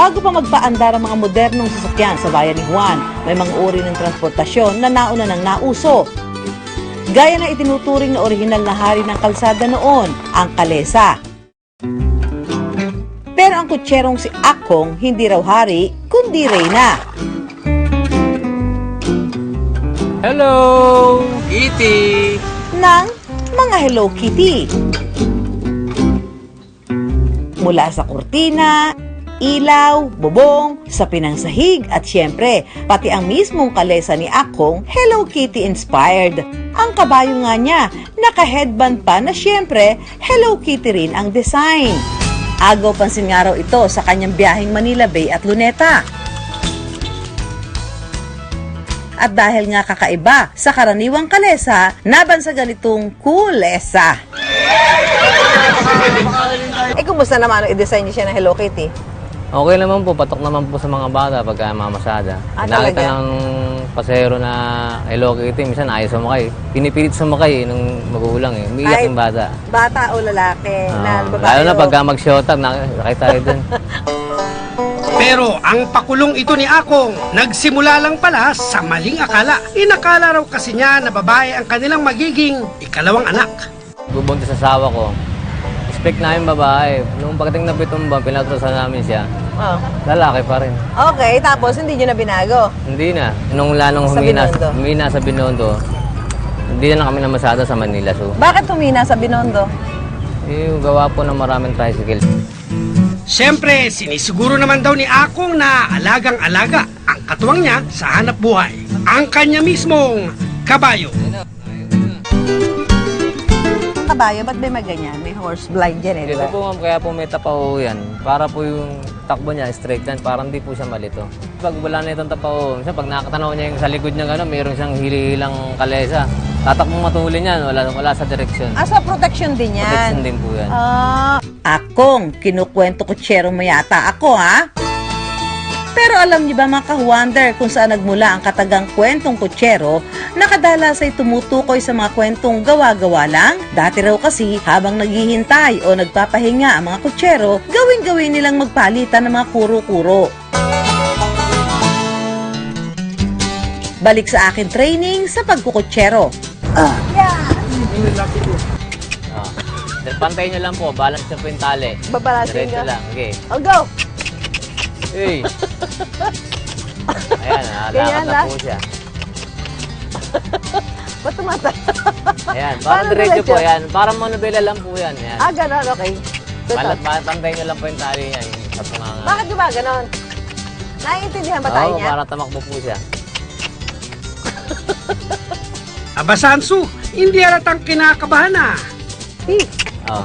Bago pa magpaandar ang mga modernong sasakyan sa bayan ni Juan, may mga uri ng transportasyon na nauna ng nauso. Gaya na itinuturing na orihinal na hari ng kalsada noon, ang kalesa. Pero ang kutserong si Akong hindi raw hari, kundi reyna. Hello! Kitty! ng mga Hello Kitty. Mula sa kurtina, ilaw, bubong, sa pinangsahig at syempre, pati ang mismong kalesa ni Akong Hello Kitty inspired. Ang kabayo nga niya, naka-headband pa na syempre, Hello Kitty rin ang design. Agaw pansin nga raw ito sa kanyang biyaheng Manila Bay at Luneta. At dahil nga kakaiba sa karaniwang kalesa, naban sa ganitong kulesa. Eh, kumusta naman ang i-design niyo siya ng Hello Kitty? Okay naman po, patok naman po sa mga bata pagka mamasada. Ah, Nakita talaga? ng pasahero na Hello Kitty, minsan ayaw sumakay. Pinipilit sumakay nung magulang eh. Umiiyak Ay, yung bata. Bata o lalaki na Ah, babae lalo na o- pagka mag-shota, nakakita tayo dun. Pero ang pakulong ito ni Akong, nagsimula lang pala sa maling akala. Inakala raw kasi niya na babae ang kanilang magiging ikalawang anak. Bubuntis sa asawa ko. Expect namin babae. Nung pagdating na pitong buwan, pinatrosan namin siya. Oh. Lalaki pa rin. Okay, tapos hindi niyo na binago. Hindi na. Nung lalong Sa humina, Binondo. humina sa Binondo, hindi na lang kami namasada sa Manila. So, Bakit humina sa Binondo? eh, gawa po ng maraming tricycle. Siyempre, sinisiguro naman daw ni Akong na alagang-alaga ang katuwang niya sa hanap buhay. Ang kanya mismong kabayo. Kabayo, ba't may maganyan? May horse blind yan eh, di ba? po ma'am, kaya po may tapaho yan. Para po yung takbo niya, straight yan. Parang hindi po siya malito. Pag wala na itong tapaho, minsan pag nakatanaw niya yung sa likod niya gano'n, mayroon siyang hili-hilang kalesa. Tatakbong matulin yan, wala, wala sa direksyon. Ah, sa protection din yan. Protection din po yan. Ah, akong, kinukwento ko tsero mo yata ako, ha? Pero alam niyo ba mga ka-wonder kung saan nagmula ang katagang kwentong kutsero na kadalas ay tumutukoy sa mga kwentong gawa-gawa lang? Dati raw kasi habang naghihintay o nagpapahinga ang mga kutsero, gawin-gawin nilang magpalitan ng mga kuro-kuro. Balik sa akin training sa pagkukutsero. Ah. Then, Pantayin niyo lang po, balance yung tali. Babalasin ka. lang, okay. Oh, go! Hey! Ayan, nalakad na lang? po siya. Ba't tumata? Ayan, Paano parang diretso po yan. Parang monobela lang po yan. Ayan. ah, ganon, okay. Ito. balat, pantayin niyo lang po yung tali niya. Yung sa. Bakit di ba ganon? Naiintindihan ba tayo Oo, niya? para tamakbo po siya. Aba Sansu, hindi halatang kinakabahan na. Hey, Oo.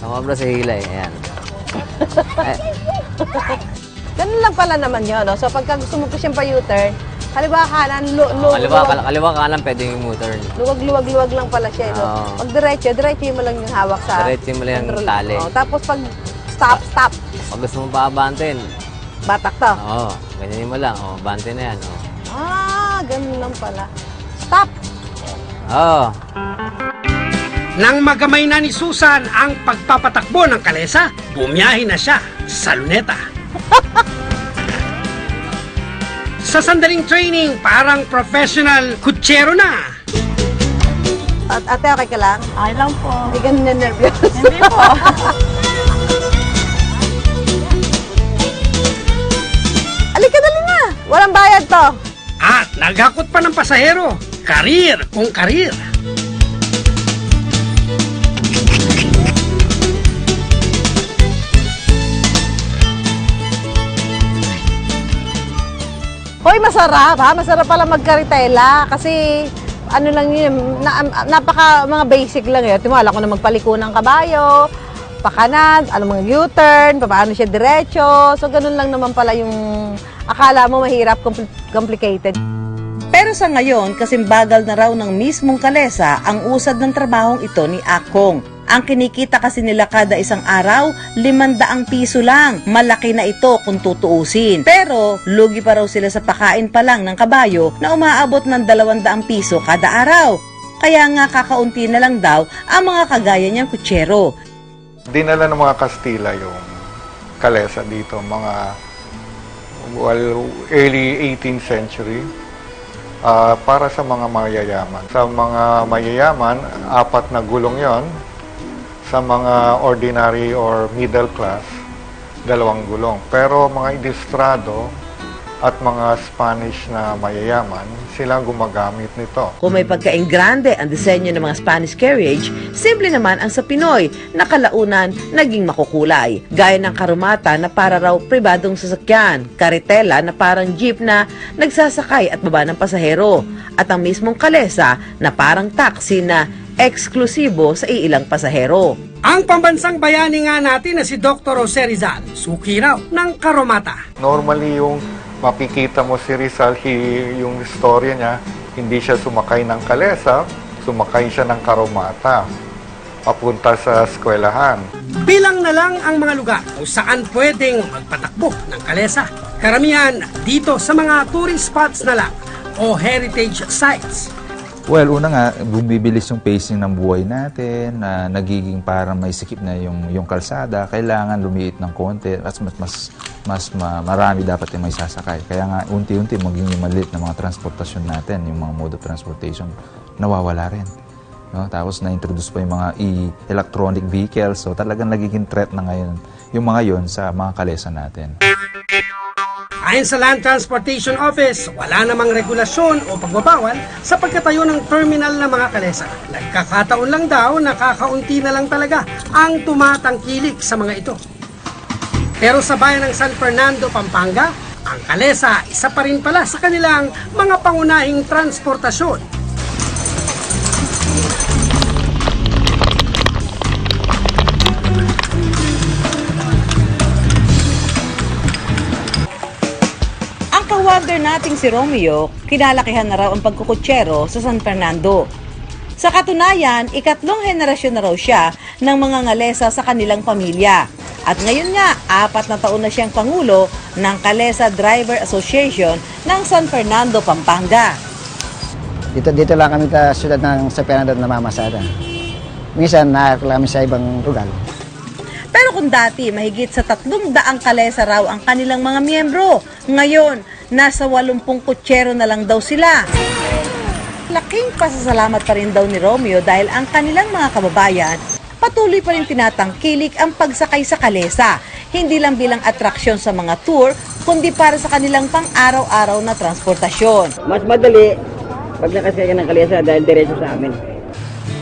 Sumobra sa hilay. Ayan. Ay, ganun lang pala naman yun, no? So, pagka gusto mo po siyang pa-U-turn, kaliwa kanan, lu lu oh, kaliwa, luwag, kal- kaliwa kanan pwede yung motor. luwag, luwag, luwag lang pala siya, no? Oo. Pag diretso, diretso mo lang yung hawak sa Diretso mo lang yung control. tali. Oh, tapos pag stop, stop, Pag gusto mo paabantin, batak to. oo, ganyan mo lang. Oo, bante na yan. Oo. Ah, ganun lang pala. Stop! Oo. Nang magamay na ni Susan ang pagpapatakbo ng kalesa, bumiyahe na siya sa luneta. sa sandaling training, parang professional kutsero na. At ate, okay ka lang? Ay lang po. Hindi ka nervyos. Hindi po. Alika, dali na! Walang bayad to. At naghakot pa ng pasahero. Karir kung karir. Hoy, masarap ha. Masarap pala magkaritela kasi ano lang yun, na, napaka mga basic lang yun. Timala ko na magpaliko ng kabayo, pakanag, ano mga U-turn, paano siya diretso. So, ganun lang naman pala yung akala mo mahirap, compl- complicated. Pero sa ngayon, kasing bagal na raw ng mismong kalesa ang usad ng trabahong ito ni Akong. Ang kinikita kasi nila kada isang araw, limandaang piso lang. Malaki na ito kung tutuusin. Pero, lugi pa raw sila sa pakain pa lang ng kabayo na umaabot ng dalawandaang piso kada araw. Kaya nga kakaunti na lang daw ang mga kagaya niyang kutsero. dinala ng mga Kastila yung kalesa dito, mga well, early 18th century. Ah, para sa mga mayayaman. Sa mga mayayaman, apat na gulong yon. Sa mga ordinary or middle class, dalawang gulong. Pero mga ilustrado at mga Spanish na mayayaman, silang gumagamit nito. Kung may pagka-engrande ang disenyo ng mga Spanish carriage, simple naman ang sa Pinoy na kalaunan naging makukulay. Gaya ng karumata na para raw pribadong sasakyan, karitela na parang jeep na nagsasakay at baba ng pasahero, at ang mismong kalesa na parang taxi na eksklusibo sa iilang pasahero. Ang pambansang bayani nga natin na si Dr. Jose Rizal, suki raw ng Karomata. Normally yung makikita mo si Rizal, hi- yung storya niya, hindi siya sumakay ng kalesa, sumakay siya ng karomata papunta sa eskwelahan. Bilang na lang ang mga lugar kung saan pwedeng magpatakbo ng kalesa. Karamihan dito sa mga tourist spots na lang o heritage sites. Well, una nga, bumibilis yung pacing ng buhay natin, na nagiging parang may sikip na yung, yung kalsada, kailangan lumiit ng konti, at mas, mas, mas ma- marami dapat yung may sasakay. Kaya nga, unti-unti maging yung maliit na mga transportasyon natin, yung mga mode of transportation, nawawala rin. No? Tapos na-introduce pa yung mga e-electronic vehicles, so talagang nagiging threat na ngayon yung mga yon sa mga kalesa natin. Ayon sa Land Transportation Office, wala namang regulasyon o pagbabawal sa pagkatayo ng terminal ng mga kalesa. Nagkakataon lang daw na kakaunti na lang talaga ang tumatangkilik sa mga ito. Pero sa bayan ng San Fernando, Pampanga, ang kalesa isa pa rin pala sa kanilang mga pangunahing transportasyon. Ang ka-wonder nating si Romeo, kinalakihan na raw ang pagkukutsero sa San Fernando. Sa katunayan, ikatlong henerasyon na raw siya ng mga ngalesa sa kanilang pamilya. At ngayon nga, apat na taon na siyang pangulo ng Kalesa Driver Association ng San Fernando, Pampanga. Dito, dito lang kami sa siyudad ng San Fernando na mamasada. Minsan, nakakala kami sa ibang lugar. Pero kung dati, mahigit sa tatlong daang kalesa raw ang kanilang mga miyembro, ngayon, nasa walumpung kutsero na lang daw sila. Laking pasasalamat pa rin daw ni Romeo dahil ang kanilang mga kababayan patuloy pa rin tinatangkilik ang pagsakay sa kalesa. Hindi lang bilang atraksyon sa mga tour, kundi para sa kanilang pang-araw-araw na transportasyon. Mas madali pag nakasaya ka ng kalesa dahil diretso sa amin.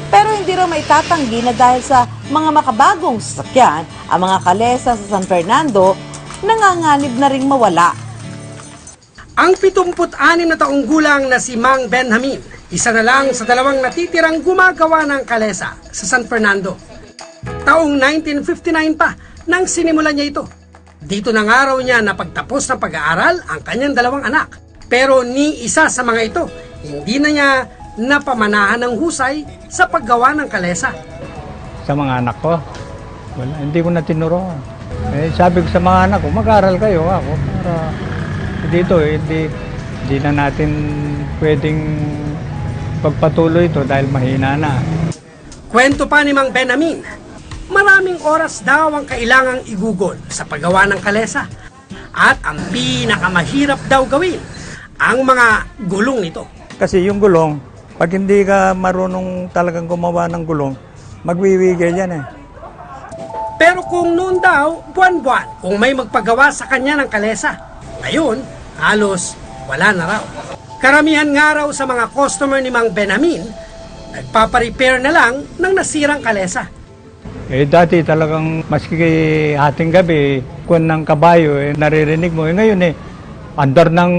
Pero hindi raw may tatanggi na dahil sa mga makabagong sasakyan, ang mga kalesa sa San Fernando nanganganib na ring mawala. Ang 76 na taong gulang na si Mang Benjamin, isa na lang sa dalawang natitirang gumagawa ng kalesa sa San Fernando. Taong 1959 pa nang sinimulan niya ito. Dito na nga raw niya napagtapos ng pag-aaral ang kanyang dalawang anak. Pero ni isa sa mga ito, hindi na niya napamanahan ng husay sa paggawa ng kalesa. sa mga anak ko. Wala, hindi ko na tinuro. Eh, sabi ko sa mga anak ko, mag-aral kayo ako para dito eh, hindi, hindi na natin pwedeng pagpatuloy ito dahil mahina na. Kwento pa ni Mang Benamin, maraming oras daw ang kailangang igugol sa paggawa ng kalesa. At ang pinakamahirap daw gawin, ang mga gulong nito. Kasi yung gulong, pag hindi ka marunong talagang gumawa ng gulong, magwiwigay yan eh. Pero kung noon daw, buwan-buwan, kung may magpagawa sa kanya ng kalesa. Ngayon, halos wala na raw. Karamihan nga raw sa mga customer ni Mang Benamin, nagpaparepair na lang ng nasirang kalesa. Eh dati talagang maski ating gabi, kung ng kabayo, eh, naririnig mo. Eh, ngayon eh, andar ng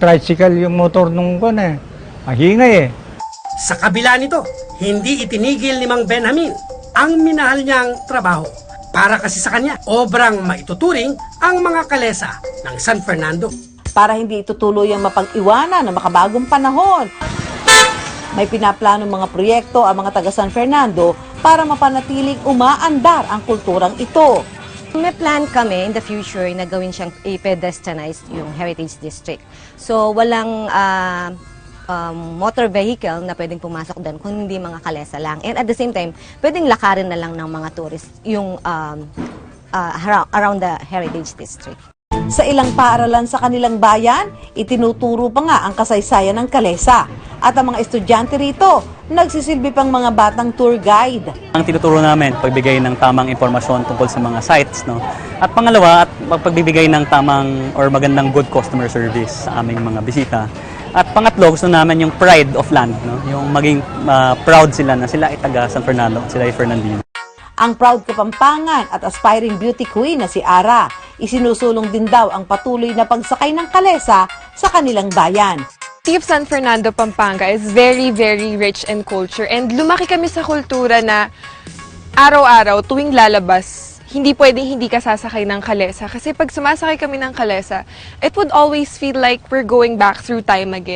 tricycle yung motor nung kwan eh. Mahingay eh. Sa kabila nito, hindi itinigil ni Mang Benjamin ang minahal niyang trabaho. Para kasi sa kanya, obrang maituturing ang mga kalesa ng San Fernando. Para hindi ito tuluyang mapag-iwanan ng makabagong panahon. May pinaplano mga proyekto ang mga taga San Fernando para mapanatiling umaandar ang kulturang ito. May plan kami in the future na gawin siyang i-pedestrianized yung Heritage District. So, walang ah, um, motor vehicle na pwedeng pumasok doon kung hindi mga kalesa lang. And at the same time, pwedeng lakarin na lang ng mga tourist yung um, uh, around the Heritage District. Sa ilang paaralan sa kanilang bayan, itinuturo pa nga ang kasaysayan ng kalesa. At ang mga estudyante rito, nagsisilbi pang mga batang tour guide. Ang tinuturo namin, pagbigay ng tamang impormasyon tungkol sa mga sites. No? At pangalawa, at pagbibigay ng tamang or magandang good customer service sa aming mga bisita. At pangatlo, gusto namin yung pride of land. No? Yung maging ah, proud sila na sila ay taga San Fernando at sila ay Fernandino. Ang proud kapampangan at aspiring beauty queen na si Ara, isinusulong din daw ang patuloy na pagsakay ng kalesa sa kanilang bayan. Of San Fernando, Pampanga is very, very rich in culture. And lumaki kami sa kultura na araw-araw, tuwing lalabas, hindi pwedeng hindi ka sasakay ng kalesa. Kasi pag sumasakay kami ng kalesa, it would always feel like we're going back through time again.